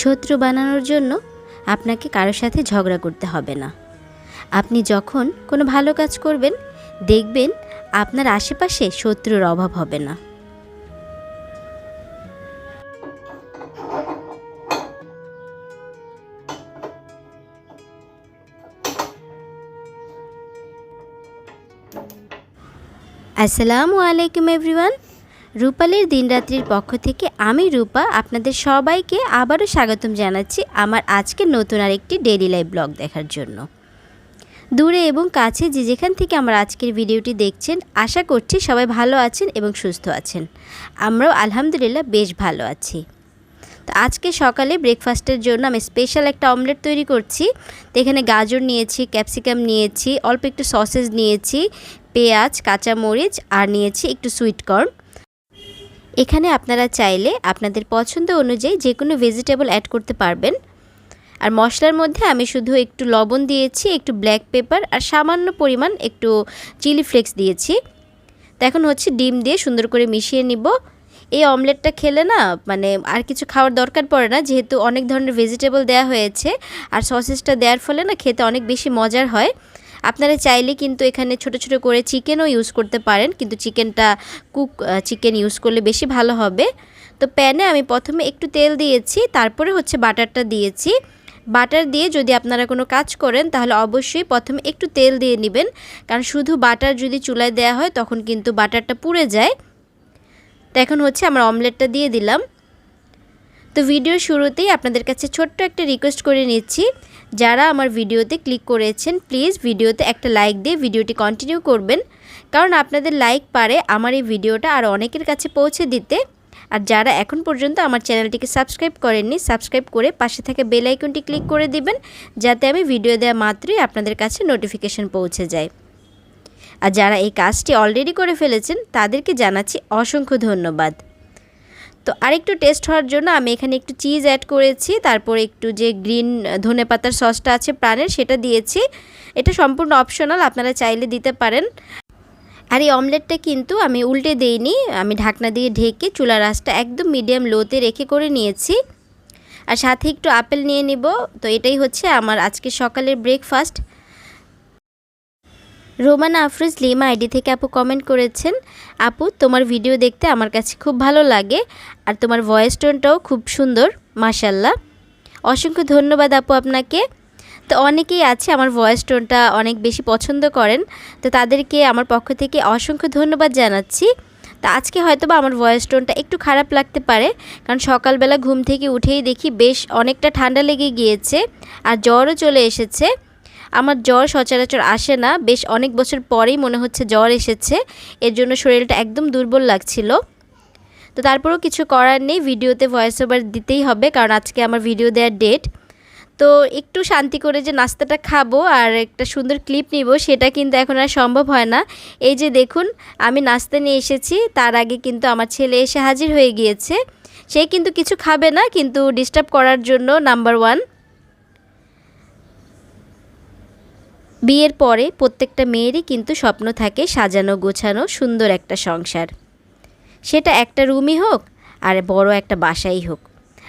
শত্রু বানানোর জন্য আপনাকে কারোর সাথে ঝগড়া করতে হবে না। আপনি যখন কোনো ভালো কাজ করবেন, দেখবেন আপনার আশেপাশে শত্রুর অভাব হবে না। আসসালামু আলাইকুম এভরিওয়ান। রূপালের দিনরাত্রির পক্ষ থেকে আমি রূপা আপনাদের সবাইকে আবারও স্বাগতম জানাচ্ছি আমার আজকের নতুন আরেকটি ডেইলি লাইভ ব্লগ দেখার জন্য। দূরে এবং কাছে যে যেখান থেকে আমার আজকের ভিডিওটি দেখছেন, আশা করছি সবাই ভালো আছেন এবং সুস্থ আছেন। আমরাও আলহামদুলিল্লাহ বেশ ভালো আছি। তো আজকে সকালে ব্রেকফাস্টের জন্য আমি স্পেশাল একটা অমলেট তৈরি করছি। তো এখানে গাজর নিয়েছি ক্যাপসিকাম নিয়েছি, অল্প একটু সসেজ নিয়েছি, পেঁয়াজ, কাঁচামরিচ, আর নিয়েছি একটু সুইট কর্ন এখানে আপনারা চাইলে আপনাদের পছন্দ অনুযায়ী যে কোনো ভেজিটেবল অ্যাড করতে পারবেন। আর মশলার মধ্যে আমি শুধু একটু লবণ দিয়েছি, একটু ব্ল্যাক পেপার আর সামান্য পরিমাণ একটু চিলি ফ্লেক্স দিয়েছি। তো এখন হচ্ছে ডিম দিয়ে সুন্দর করে মিশিয়ে নিব। এই অমলেটটা খেলে না মানে আর কিছু খাওয়ার দরকার পড়ে না, যেহেতু অনেক ধরনের ভেজিটেবল দেওয়া হয়েছে। আর সসেসটা দেওয়ার ফলে না খেতে অনেক বেশি মজার হয়। আপনারা চাইলে কিন্তু এখানে ছোট ছোট করে চিকেনও ইউজ করতে পারেন, কিন্তু চিকেনটা কুক চিকেন ইউজ করলে বেশি ভালো হবে। তো প্যানে আমি প্রথমে একটু তেল দিয়েছি, তারপরে হচ্ছে বাটারটা দিয়েছি। বাটার দিয়ে যদি আপনারা কোনো কাজ করেন, তাহলে অবশ্যই প্রথমে একটু তেল দিয়ে নেবেন, কারণ শুধু বাটার যদি চুলায় দেওয়া হয়, তখন কিন্তু বাটারটা পুড়ে যায়। তো এখন হচ্ছে আমার অমলেটটা দিয়ে দিলাম। তো ভিডিওর শুরুতেই আপনাদের কাছে ছোট্ট একটা রিকোয়েস্ট করে নিচ্ছি। যারা আমার ভিডিওতে ক্লিক করেছেন প্লিজ ভিডিওতে একটা লাইক দিয়ে ভিডিওটি কন্টিনিউ করবেন। কারণ আপনাদের লাইক পারে আমার এই ভিডিওটা আর অনেকের কাছে পৌঁছে দিতে। আর যারা এখন পর্যন্ত আমার চ্যানেলটিকে সাবস্ক্রাইব করেননি সাবস্ক্রাইব করে পাশে থেকে বেল আইকনটি ক্লিক করে দিবেন, যাতে আমি ভিডিও দেওয়া মাত্রই আপনাদের কাছে নোটিফিকেশন পৌঁছে যায়। আর যারা এই কাজটি অলরেডি করে ফেলেছেন, তাদেরকে জানাচ্ছি অসংখ্য ধন্যবাদ। তো আরেকটু টেস্ট হওয়ার জন্য আমি এখানে একটু চিজ অ্যাড করেছি, তারপর একটু যে গ্রিন ধনে পাতার সসটা আছে প্রাণের সেটা দিয়েছি। এটা সম্পূর্ণ অপশনাল আপনারা চাইলে দিতে পারেন। আর এই অমলেটটা কিন্তু আমি উল্টে দেইনি, আমি ঢাকনা দিয়ে ঢেকে চুলা রাসটা একদম মিডিয়াম লোতে রেখে করে নিয়েছি। আর সাথে একটু আপেল নিয়ে নিব, তো এটাই হচ্ছে আমার আজকে সকালের ব্রেকফাস্ট রোমানা আফরোজ লিমা আইডি থেকে আপু কমেন্ট করেছেন, আপু, তোমার ভিডিও দেখতে আমার কাছে খুব ভালো লাগে আর তোমার ভয়েস টোনটাও খুব সুন্দর মাশাল্লাহ অসংখ্য ধন্যবাদ আপু আপনাকে। তো অনেকেই আছে আমার ভয়েস টোনটা অনেক বেশি পছন্দ করেন, তো তাদেরকে আমার পক্ষ থেকে অসংখ্য ধন্যবাদ জানাচ্ছি। তা আজকে হয়তো বা আমার ভয়েস টোনটা একটু খারাপ লাগতে পারে, কারণ সকালবেলা ঘুম থেকে উঠেই দেখি বেশ অনেকটা ঠান্ডা লেগে গিয়েছে আর জ্বরও চলে এসেছে। আমার জ্বর সচরাচর আসে না। বেশ অনেক বছর পরেই মনে হচ্ছে জ্বর এসেছে। এর জন্য শরীরটা একদম দুর্বল লাগছিল। তো তারপরেও কিছু করার নেই। ভিডিওতে ভয়েস ওভার দিতেই হবে, কারণ আজকে আমার ভিডিও দেওয়ার ডেট তো একটু শান্তি করে যে নাস্তাটা খাব আর একটা সুন্দর ক্লিপ নিব, সেটা কিন্তু এখন আর সম্ভব হয় না। এই যে দেখুন, আমি নাস্তা নিয়ে এসেছি। তার আগে কিন্তু আমার ছেলে এসে হাজির হয়ে গিয়েছে। সে কিন্তু কিছু খাবে না, কিন্তু ডিস্টার্ব করার জন্য নাম্বার ওয়ান বিয়ের পরে প্রত্যেকটা মেয়েরই কিন্তু স্বপ্ন থাকে সাজানো, গোছানো, সুন্দর একটা সংসার। সেটা একটা রুমই হোক আর বড় একটা বাসাই হোক।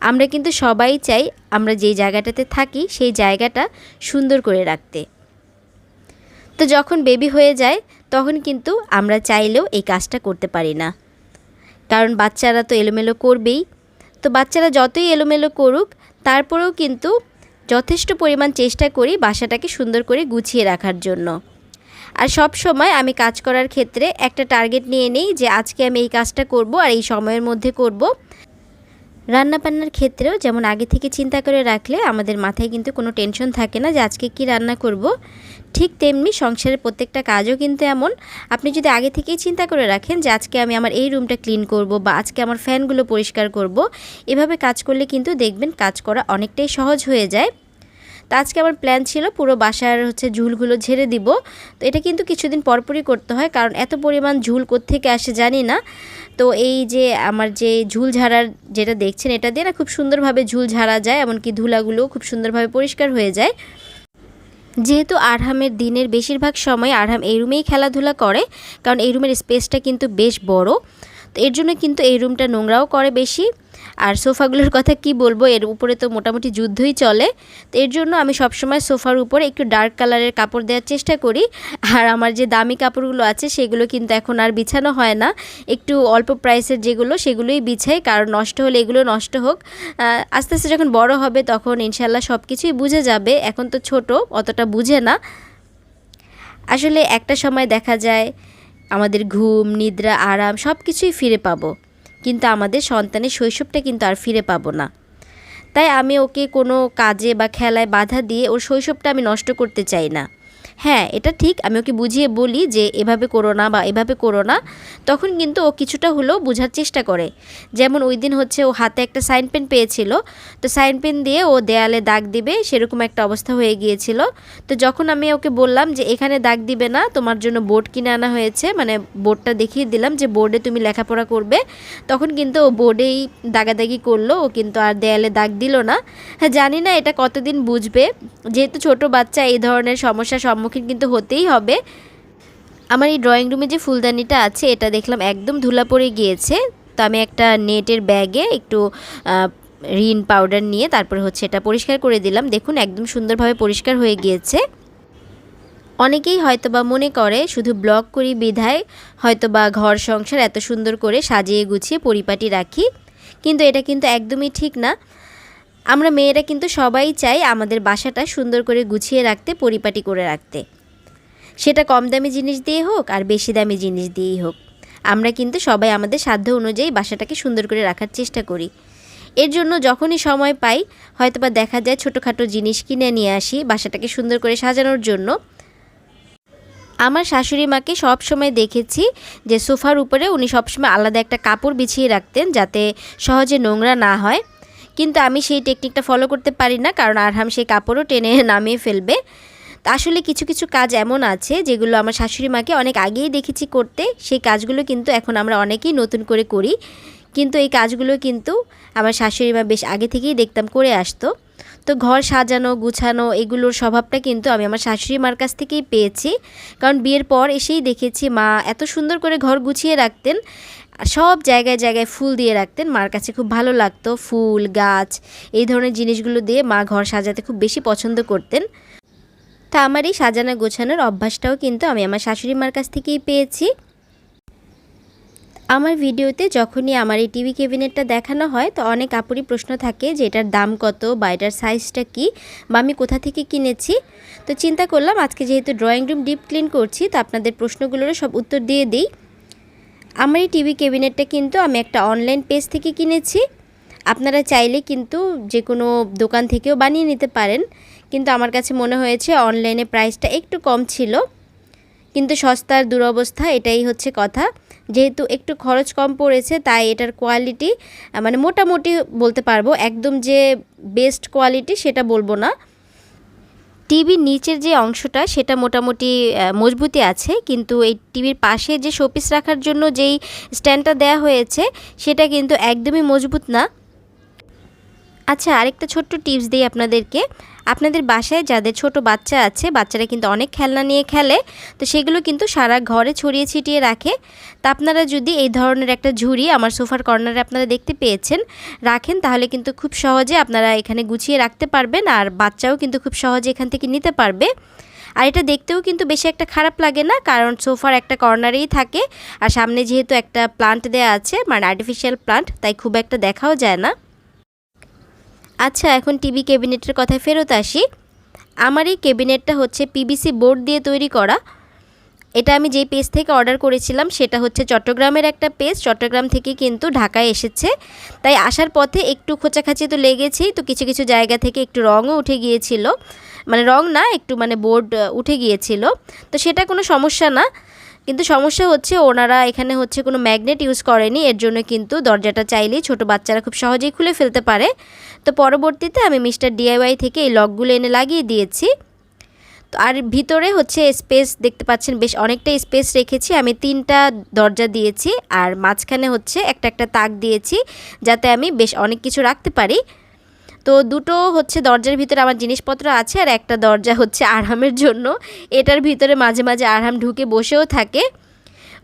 আমরা কিন্তু সবাই চাই আমরা যেই জায়গাটাতে থাকি সেই জায়গাটা সুন্দর করে রাখতে। তো যখন বেবি হয়ে যায় তখন কিন্তু আমরা চাইলেও এই কাজটা করতে পারি না। কারণ বাচ্চারা তো এলোমেলো করবেই। তো বাচ্চারা যতই এলোমেলো করুক, তারপরেও কিন্তু যথেষ্ট পরিমাণ চেষ্টা করি বাসাটাকে সুন্দর করে গুছিয়ে রাখার জন্য। আর সব সময় আমি কাজ করার ক্ষেত্রে একটা টার্গেট নিয়ে নিই যে আজকে আমি এই কাজটা করব আর এই সময়ের মধ্যে করব। রান্নাবান্নার ক্ষেত্রেও যেমন আগে থেকে চিন্তা করে রাখলে আমাদের মাথায় কিন্তু কোনো টেনশন থাকে না যে আজকে কি রান্না করব, ঠিক তেমনি সংসারের প্রত্যেকটা কাজও কিন্তু এমন। আপনি যদি আগে থেকেই চিন্তা করে রাখেন যে আজকে আমি আমার এই রুমটা ক্লিন করব বা আজকে আমার ফ্যানগুলো পরিষ্কার করব, এভাবে কাজ করলে কিন্তু দেখবেন কাজ করা অনেকটাই সহজ হয়ে যায়। তো আজকে আমার প্ল্যান ছিল পুরো বাসার হচ্ছে ঝুলগুলো ঝেড়ে দিব। তো এটা কিন্তু কিছুদিন পরপরই করতে হয়, কারণ এত পরিমাণ ঝুল থেকে আসে জানি না। তো এই যে আমার যে ঝুল ঝাড়ার যেটা দেখছেন, এটা দিয়ে না খুব সুন্দরভাবে ঝুল ঝাড়া যায়, এমনকি ধুলাগুলোও খুব সুন্দরভাবে পরিষ্কার হয়ে যায়। যেহেতু আরহামের দিনের বেশিরভাগ সময় আরহাম এই রুমেই খেলাধুলা করে, কারণ এই রুমের স্পেসটা কিন্তু বেশ বড়। তো এর জন্য কিন্তু এই রুমটা নোংরাও করে বেশি। আর সোফাগুলোর কথা কি বলব, এর উপরে তো মোটামুটি যুদ্ধই চলে। তো এর জন্য আমি সবসময় সোফার উপরে একটু ডার্ক কালারের কাপড় দেওয়ার চেষ্টা করি। আর আমার যে দামি কাপড়গুলো আছে, সেগুলো কিন্তু এখন আর বিছানো হয় না। একটু অল্প প্রাইসের যেগুলো, সেগুলোই বিছাই, কারণ নষ্ট হলে এগুলো নষ্ট হোক। আস্তে আস্তে যখন বড় হবে, তখন ইনশাল্লাহ সব কিছুই বুঝে যাবে। এখন তো ছোট, অতটা বুঝে না। আসলে একটা সময় দেখা যায়, আমাদের ঘুম, নিদ্রা, আরাম সব কিছুই ফিরে পাবো। কিন্তু আমাদের সন্তানের শৈশবটা কিন্তু আর ফিরে পাবো না। তাই আমি ওকে কোনো কাজে বা খেলায় বাধা দিয়ে ওর শৈশবটা আমি নষ্ট করতে চাই না। হ্যাঁ এটা ঠিক, আমি ওকে বুঝিয়ে বলি যে এভাবে করো না বা এভাবে করো না। তখন কিন্তু ও কিছুটা হলেও বোঝার চেষ্টা করে। যেমন ওই দিন হচ্ছে ও হাতে একটা সাইন পেন পেয়েছিল। তো সাইন পেন দিয়ে ও দেয়ালে দাগ দিবে, সেরকম একটা অবস্থা হয়ে গিয়েছিল। তো যখন আমি ওকে বললাম যে, এখানে দাগ দিবে না, তোমার জন্য বোর্ড কিনে আনা হয়েছে। মানে বোর্ডটা দেখিয়ে দিলাম যে, বোর্ডে তুমি লেখাপড়া করবে। তখন কিন্তু ও বোর্ডেই দাগাদাগি করল, ও কিন্তু আর দেয়ালে দাগ দিল না। হ্যাঁ জানি না এটা কতদিন বুঝবে। যেহেতু ছোট বাচ্চা, এই ধরনের সমস্যার সম্মুখীন কিন্তু হতেই হবে। আমার এই ড্রয়িং রুমে যে ফুলদানিটা আছে, এটা দেখলাম একদম ধুলা পড়ে গিয়েছে। তো আমি একটা নেটের ব্যাগে একটু রিন পাউডার নিয়ে তারপরে হচ্ছে এটা পরিষ্কার করে দিলাম। দেখুন, একদম সুন্দরভাবে পরিষ্কার হয়ে গিয়েছে। অনেকেই হয়তোবা মনে করে, শুধু ব্লগ করি বিধায়, হয়তোবা ঘর সংসার এত সুন্দর করে সাজিয়ে গুছিয়ে পরিপাটি রাখি। কিন্তু এটা কিন্তু একদমই ঠিক না। আমরা মেয়েরা কিন্তু সবাই চাই আমাদের বাসাটা সুন্দর করে গুছিয়ে রাখতে, পরিপাটি করে রাখতে। সেটা কম দামি জিনিস দিয়ে হোক আর বেশি দামি জিনিস দিয়েই হোক। আমরা কিন্তু সবাই আমাদের সাধ্য অনুযায়ী বাসাটাকে সুন্দর করে রাখার চেষ্টা করি। এর জন্য যখনই সময় পাই, হয়তোবা দেখা যায় ছোটোখাটো জিনিস কিনে নিয়ে আসি বাসাটাকে সুন্দর করে সাজানোর জন্য। আমার শাশুড়ি মাকে সব সময় দেখেছি যে সোফার উপরে উনি সবসময় আলাদা একটা কাপড় বিছিয়ে রাখতেন যাতে সহজে নোংরা না হয়। কিন্তু আমি সেই টেকনিকটা ফলো করতে পারি না, কারণ আরহাম সেই কাপড়ও টেনে নামিয়ে ফেলবে। আসলে কিছু কিছু কাজ এমন আছে যেগুলো আমার শাশুড়ি মাকে অনেক আগেই দেখেছি করতে। সেই কাজগুলো কিন্তু এখন আমরা অনেকেই নতুন করে করি। কিন্তু এই কাজগুলো কিন্তু আমার শাশুড়ি মা বেশ আগে থেকেই দেখতাম করে আসতো। তো ঘর সাজানো, গুছানো এগুলোর স্বভাবটা কিন্তু আমি আমার শাশুড়ি মার কাছ থেকেই পেয়েছি। কারণ বিয়ের পর এসেই দেখেছি মা এত সুন্দর করে ঘর গুছিয়ে রাখতেন। সব জায়গায় জায়গায় ফুল দিয়ে রাখতেন। মার কাছে খুব ভালো লাগতো। ফুল, গাছ, এই ধরনের জিনিসগুলো দিয়ে মা ঘর সাজাতে খুব বেশি পছন্দ করতেন। তা আমার এই সাজানো গোছানোর অভ্যাসটাও কিন্তু আমি আমার শাশুড়ি মার কাছ থেকেই পেয়েছি। আমার ভিডিওতে যখনই আমার এই টিভি ক্যাবিনেটটা দেখানো হয়, তো অনেক আপুরি প্রশ্ন থাকে যে এটার দাম কত বা এটার সাইজটা কী বা আমি কোথা থেকে কিনেছি। তো চিন্তা করলাম, আজকে যেহেতু ড্রয়িং রুম ডিপ ক্লিন করছি, তো আপনাদের প্রশ্নগুলোরও সব উত্তর দিয়ে দিই। আমার এই টিভি ক্যাবিনেটটা কিন্তু আমি একটা অনলাইন পেজ থেকে কিনেছি। আপনারা চাইলে কিন্তু যে কোনো দোকান থেকেও বানিয়ে নিতে পারেন। কিন্তু আমার কাছে মনে হয়েছে অনলাইনে প্রাইসটা একটু কম ছিল। কিন্তু সস্তার দুরবস্থা, এটাই হচ্ছে কথা। যেহেতু একটু খরচ কম পড়েছে, তাই এটার কোয়ালিটি মানে মোটামুটি বলতে পারব, একদম যে বেস্ট কোয়ালিটি সেটা বলব না। টিভির নিচের যে অংশটা, সেটা মোটামুটি মজবুতি আছে, কিন্তু এই টিভির পাশে যে শোপিস রাখার জন্য যেই স্ট্যান্ডটা দেয়া হয়েছে, সেটা কিন্তু একদমই মজবুত না। আচ্ছা আরেকটা ছোট্ট টিপস দিই আপনাদেরকে। আপনাদের বাসায় যাদের ছোট বাচ্চা আছে, বাচ্চারা কিন্তু অনেক খেলনা নিয়ে খেলে, তো সেগুলো কিন্তু সারা ঘরে ছড়িয়ে ছিটিয়ে রাখে। তা আপনারা যদি এই ধরনের একটা ঝুড়ি আমার সোফার কর্নারে আপনারা দেখতে পেয়েছেন, রাখেন তাহলে কিন্তু খুব সহজে আপনারা এখানে গুছিয়ে রাখতে পারবেন আর বাচ্চাও কিন্তু খুব সহজে এখান থেকে নিতে পারবে। আর এটা দেখতেও কিন্তু বেশি একটা খারাপ লাগে না, কারণ সোফার একটা কর্নারেই থাকে আর সামনে যেহেতু একটা প্লান্ট দেওয়া আছে মানে আর্টিফিশিয়াল প্লান্ট তাই খুব একটা দেখাও যায় না। আচ্ছা এখন টিভি ক্যাবিনেটের কথায় ফেরত আসি। আমার এই ক্যাবিনেটটা হচ্ছে পিবিসি বোর্ড দিয়ে তৈরি করা। এটা আমি যেই পেজ থেকে অর্ডার করেছিলাম, সেটা হচ্ছে চট্টগ্রামের একটা পেজ। চট্টগ্রাম থেকে কিন্তু ঢাকায় এসেছে। তাই আসার পথে একটু খোঁচাখাচি তো লেগেছেই, তো কিছু কিছু জায়গা থেকে একটু রঙও উঠে গিয়েছিল। মানে রং না, একটু মানে বোর্ড উঠে গিয়েছিল। তো সেটা কোনো সমস্যা না। কিন্তু সমস্যা হচ্ছে ওনারা এখানে হচ্ছে কোনো ম্যাগনেট ইউজ করেনি, এর জন্য কিন্তু দরজাটা চাইলেই ছোট বাচ্চারা খুব সহজেই খুলে ফেলতে পারে। তো পরবর্তীতে আমি মিস্টার ডিআইওয়াই থেকে এই লকগুলো এনে লাগিয়ে দিয়েছি। তো আর ভিতরে হচ্ছে স্পেস দেখতে পাচ্ছেন বেশ অনেকটা স্পেস রেখেছি। আমি তিনটা দরজা দিয়েছি আর মাঝখানে হচ্ছে একটা একটা তাক দিয়েছি যাতে আমি বেশ অনেক কিছু রাখতে পারি। তো দুটো হচ্ছে দরজার ভিতরে আমার জিনিসপত্র আছে আর একটা দরজা হচ্ছে আরামের জন্য। এটার ভিতরে মাঝে মাঝে আরাম ঢুকে বসেও থাকে।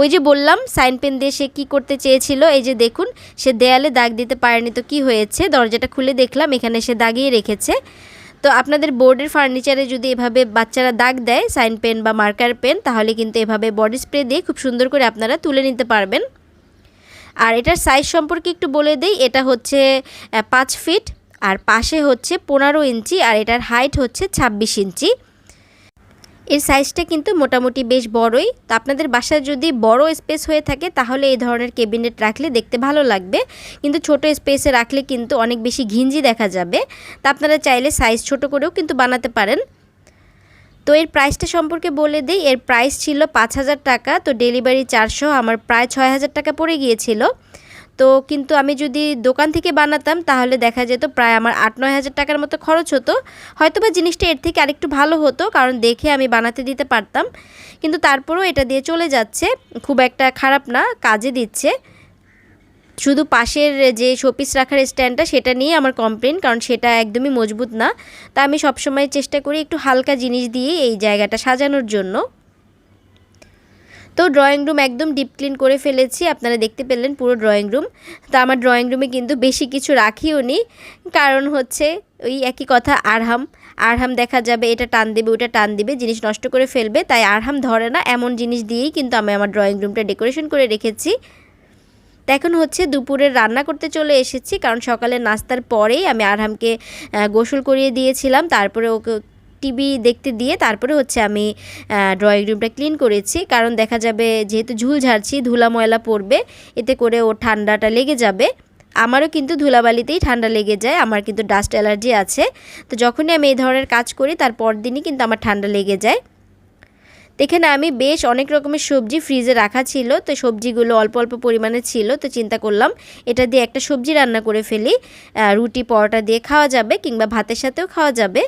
ওই যে বললাম, সাইন পেন দিয়ে সে কী করতে চেয়েছিল, এই যে দেখুন, সে দেয়ালে দাগ দিতে পারেনি তো কি হয়েছে? দরজাটা খুলে দেখলাম, এখানে সে দাগিয়ে রেখেছে। তো আপনাদের বোর্ডের ফার্নিচারে যদি এভাবে বাচ্চারা দাগ দেয়, সাইন পেন বা মার্কার পেন, তাহলে কিন্তু এভাবে বডি স্প্রে দিয়ে খুব সুন্দর করে আপনারা তুলে নিতে পারবেন। আর এটার সাইজ সম্পর্কে একটু বলে দিই, এটা হচ্ছে পাঁচ ফিট আর পাশে হচ্ছে পনেরো ইঞ্চি আর এটার হাইট হচ্ছে ছাব্বিশ ইঞ্চি। এর সাইজটা কিন্তু মোটামুটি বেশ বড়ই। তো আপনাদের বাসায় যদি বড় স্পেস হয়ে থাকে, তাহলে এই ধরনের কেবিনেট রাখলে দেখতে ভালো লাগবে। কিন্তু ছোট স্পেসে রাখলে কিন্তু অনেক বেশি ঘিঞ্জি দেখা যাবে। তা আপনারা চাইলে সাইজ ছোট করেও কিন্তু বানাতে পারেন। তো এর প্রাইসটা সম্পর্কে বলে দিই, এর প্রাইস ছিল পাঁচ হাজার টাকা। তো ডেলিভারি চারশো আমার প্রায় ছয় হাজার টাকা পড়ে গিয়েছিল। তো কিন্তু আমি যদি দোকান থেকে বানাতাম, তাহলে দেখা যেত প্রায় আমার আট নয় হাজার টাকার মতো খরচ হতো। হয়তো বা জিনিসটা এর থেকে আরেকটু ভালো হতো, কারণ দেখে আমি বানাতে দিতে পারতাম। কিন্তু তারপরেও এটা দিয়ে চলে যাচ্ছে, খুব একটা খারাপ না, কাজে দিচ্ছে। শুধু পাশের যে শোপিস রাখার স্ট্যান্ডটা, সেটা নিয়ে আমার কমপ্লেন কারণ সেটা একদমই মজবুত না। তা আমি সবসময় চেষ্টা করি একটু হালকা জিনিস দিয়ে এই জায়গাটা সাজানোর জন্য। তো ড্রয়িং রুম একদম ডিপ ক্লিন করে ফেলেছি, আপনারা দেখতে পেলেন পুরো ড্রয়িং রুম তো আমার ড্রয়িং রুমে কিন্তু বেশি কিছু রাখিও নি, কারণ হচ্ছে ওই একই কথা, আরহাম। আরহাম দেখা যাবে, এটা টান দেবে, ওটা টান দিবে, জিনিস নষ্ট করে ফেলবে, তাই আরহাম ধরে না, এমন জিনিস দিয়েই কিন্তু আমি আমার ড্রয়িং রুমটা ডেকোরেশন করে রেখেছি। তো এখন হচ্ছে দুপুরের রান্না করতে চলে এসেছি, কারণ সকালে নাস্তার পরেই আমি আরহামকে গোসল করিয়ে দিয়েছিলাম, তারপরে ওকে টিভি দেখতে দিয়ে তারপরে হচ্ছে আমি ড্রয়িং রুমটা ক্লিন করেছি। কারণ দেখা যাবে যেহেতু ঝুল ঝাড়ছি, ধুলা ময়লা পড়বে, এতে করে ও ঠান্ডাটা লেগে যাবে। আমারও কিন্তু ধুলাবালিতেই ঠান্ডা লেগে যায়, আমার কিন্তু ডাস্ট অ্যালার্জি আছে। তো যখনই আমি এই ধরনের কাজ করি, তার দিনই কিন্তু আমার ঠান্ডা লেগে যায়। এখানে আমি বেশ অনেক রকমের সবজি ফ্রিজে রাখা ছিল, তো সবজিগুলো অল্প অল্প পরিমাণে ছিল, তো চিন্তা করলাম এটা দিয়ে একটা সবজি রান্না করে ফেলি। রুটি, পরোটা দিয়ে খাওয়া যাবে, কিংবা ভাতের সাথেও খাওয়া যাবে।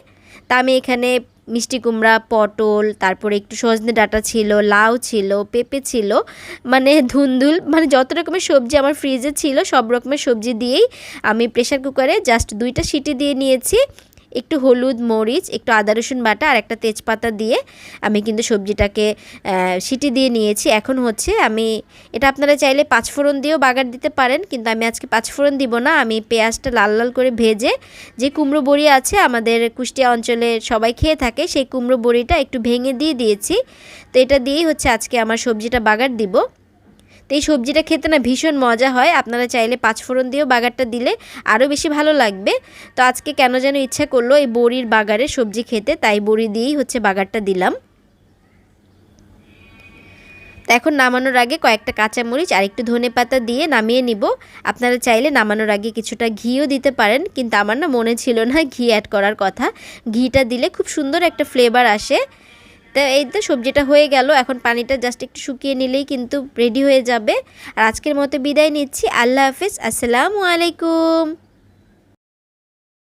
তা আমি এখানে মিষ্টি কুমড়া, পটল, তারপরে একটু সজনে ডাটা ছিল, লাউ ছিল, পেঁপে ছিল মানে ধুন্দুল মানে যত রকমের সবজি আমার ফ্রিজে ছিল, সব রকমের সবজি দিয়েই আমি প্রেশার কুকারে জাস্ট দুইটা সিটি দিয়ে নিয়েছি। একটু হলুদ, মরিচ, একটু আদা, রসুন বাটা আর একটা তেজপাতা দিয়ে আমি কিন্তু সবজিটাকে সিটি দিয়ে নিয়েছি। এখন হচ্ছে আমি, এটা আপনারা চাইলে পাঁচফোড়ন দিয়েও বাগার দিতে পারেন, কিন্তু আমি আজকে পাঁচফোড়ন দিব না। আমি পেঁয়াজটা লাল লাল করে ভেজে যে কুমড়ো বড়ি আছে আমাদের কুষ্টিয়া অঞ্চলে সবাই খেয়ে থাকে, সেই কুমড়ো বড়িটা একটু ভেঙে দিয়ে দিয়েছি। তো এটা দিয়েই হচ্ছে আজকে আমার সবজিটা বাগার দিব। তো এই সবজিটা খেতে না ভীষণ মজা হয়। আপনারা চাইলে পাঁচফোড়ন দিয়েও বাগারটা দিলে আরও বেশি ভালো লাগবে। তো আজকে কেন যেন ইচ্ছা করল এই বড়ির বাগারে সবজি খেতে, তাই বড়ি দিয়েই হচ্ছে বাগারটা দিলাম। তো এখন নামানোর আগে কয়েকটা কাঁচামরিচ আর একটু ধনে পাতা দিয়ে নামিয়ে নিব। আপনারা চাইলে নামানোর আগে কিছুটা ঘিও দিতে পারেন, কিন্তু আমার না মনে ছিল না ঘি অ্যাড করার কথা। ঘিটা দিলে খুব সুন্দর একটা ফ্লেভার আসে। তো এই তো সবজিটা হয়ে গেল, এখন পানিটা জাস্ট একটু শুকিয়ে নিলেই কিন্তু রেডি হয়ে যাবে। আর আজকের মতো বিদায় নিচ্ছি, আল্লাহ হাফিজ, আসসালামু আলাইকুম।